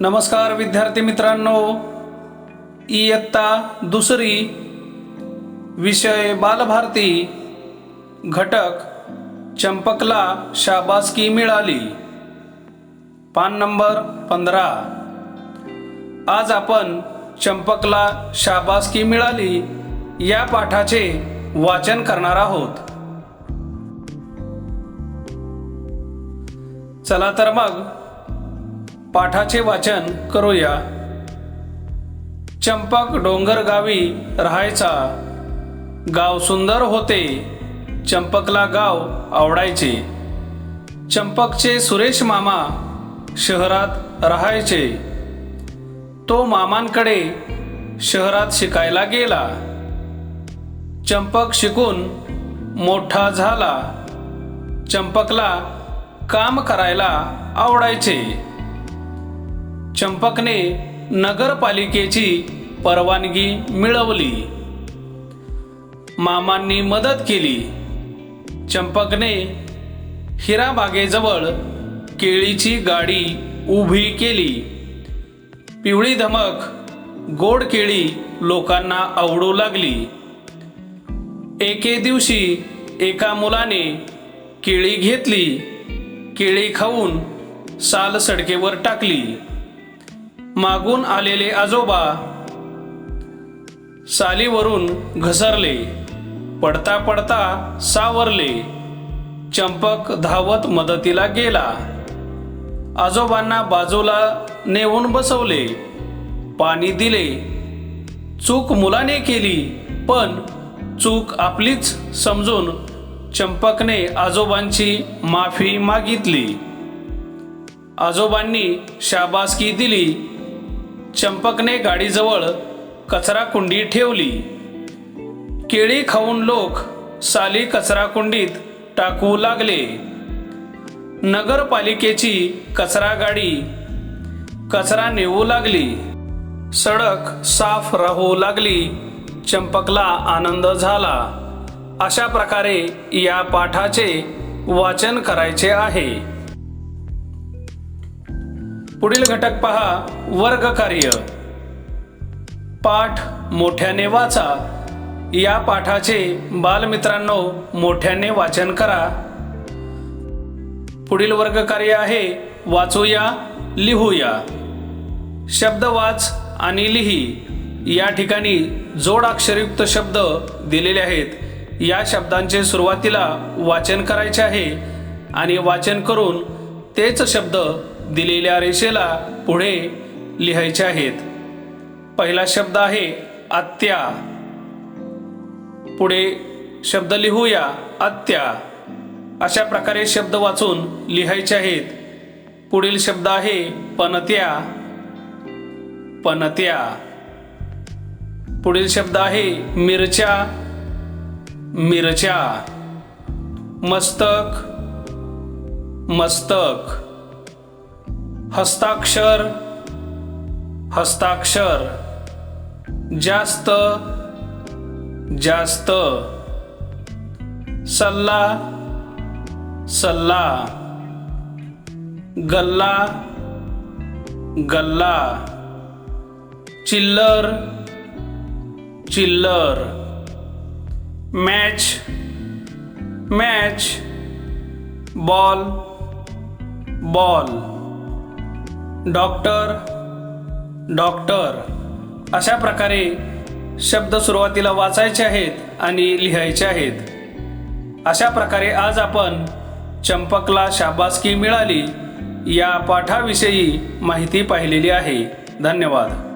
नमस्कार विद्यार्थी मित्रांनो. इयत्ता दुसरी विषय बालभारती घटक चंपकला शाबासकी मिळाली. पान नंबर पंधरा. आज आपण चंपकला शाबासकी मिळाली या पाठाचे वाचन करणार आहोत. चला तर मग पाठाचे वाचन करूया. चंपक डोंगर गावी राहायचा. गाव सुंदर होते. चंपकला गाव आवडायचे. चंपकचे सुरेश मामा शहरात राहायचे. तो मामांकडे शहरात शिकायला गेला. चंपक शिकून मोठा झाला. चंपकला काम करायला आवडायचे. चंपकने नगरपालिकेची परवानगी मिळवली. मामांनी मदत केली. चंपकने हिराबागेजवळ केळीची गाडी उभी केली. पिवळी धमक गोड केळी लोकांना आवडू लागली. एके दिवशी एका मुलाने केळी घेतली. केळी खाऊन साल सडकेवर टाकली. मागून आलेले आजोबा सालीवरून घसरले पडता पडता सावरले चंपक धावत मदतीला गेला. आजोबांना बाजूला नेऊन बसवले पाणी दिले. चूक मुलाने केली पण चूक आपलीच समजून चंपकने आजोबांची माफी मागितली. आजोबांनी शाबासकी दिली चंपकने गाडीजवळ कचरा कुंडी ठेवली. केळी खाऊन लोक साली कचरा कुंडीत टाकू लागले. नगरपालिकेची कचरा गाडी कचरा नेऊ लागली. सडक साफ राहू लागली. चंपकला आनंद झाला. अशा प्रकारे या पाठाचे वाचन करायचे आहे. पुढील घटक पहा वर्ग कार्य पाठ मोठ्याने वाचा. या पाठाचे बालमित्रांनो मोठ्याने वाचन करा. पुढील वर्ग कार्य आहे वाचूया लिहूया. शब्द वाच आणि लिही. या ठिकाणी जोडाक्षरयुक्त शब्द दिलेले आहेत. या शब्दांचे सुरुवातीला वाचन करायचे आहे आणि वाचन करून तेच शब्द दिलेल्या रेषेला पुढे लिहायचे आहेत. पहिला शब्द आहे आत्या. पुढे शब्द लिहूया आत्या. अशा प्रकारे शब्द वाचून लिहायचे आहेत. पुढील शब्द आहे पनत्या. पनत्या. पुढील शब्द आहे मिरच्या. मिरच्या. मस्तक. मस्तक. हस्ताक्षर हस्ताक्षर जास्त जास्त सल्ला सल्ला गल्ला गल्ला चिल्लर चिल्लर match match ball ball. Doctor doctor अशा प्रकारे शब्द सुरुवातीला वाचायचे आहेत आणि लिहायचे आहेत. अशा प्रकारे आज आपण चंपकला शाबासकी मिळाली या पाठाविषयी माहिती पाहिलेली आहे. धन्यवाद.